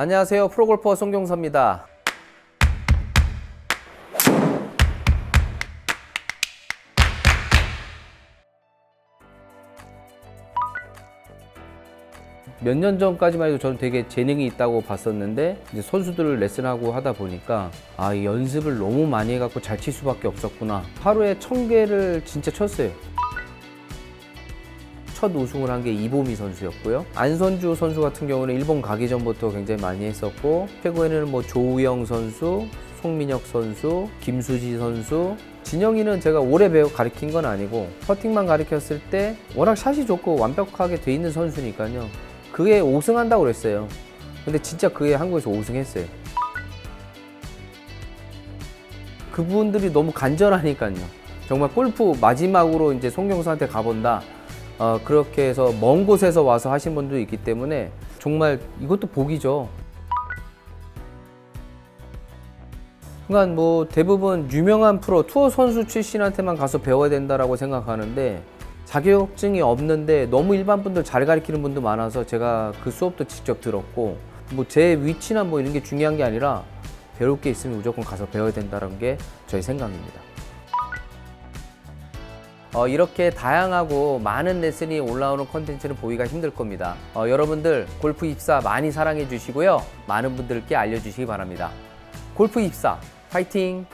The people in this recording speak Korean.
안녕하세요. 프로골퍼 송경서입니다. 몇 년 전까지만 해도 저는 되게 재능이 있다고 봤었는데 이제 선수들을 레슨하고 하다 보니까 아, 이 연습을 너무 많이 해갖고 잘 칠 수밖에 없었구나. 하루에 천 개를 진짜 쳤어요. 첫 우승을 한 게 이보미 선수였고요. 안선주 선수 같은 경우는 일본 가기 전부터 굉장히 많이 했었고 최고에는 뭐 조우영 선수, 송민혁 선수, 김수지 선수, 진영이는 제가 오래 배워 가르친 건 아니고 퍼팅만 가르쳤을 때 워낙 샷이 좋고 완벽하게 돼 있는 선수니까요. 그게 5승한다고 그랬어요. 근데 진짜 그게 한국에서 5승했어요. 그분들이 너무 간절하니까요. 정말 골프 마지막으로 이제 송경수한테 가본다. 어, 그렇게 해서 먼 곳에서 와서 하신 분도 있기 때문에 정말 이것도 복이죠. 그러니까 뭐 대부분 유명한 프로 투어 선수 출신한테만 가서 배워야 된다라고 생각하는데 자격증이 없는데 너무 일반 분들 잘 가르치는 분도 많아서 제가 그 수업도 직접 들었고 뭐 제 위치나 뭐 이런 게 중요한 게 아니라 배울 게 있으면 무조건 가서 배워야 된다는 게 저희 생각입니다. 어, 이렇게 다양하고 많은 레슨이 올라오는 컨텐츠는 보기가 힘들 겁니다. 어, 여러분들 골프 입사 많이 사랑해 주시고요. 많은 분들께 알려주시기 바랍니다. 골프 입사 파이팅!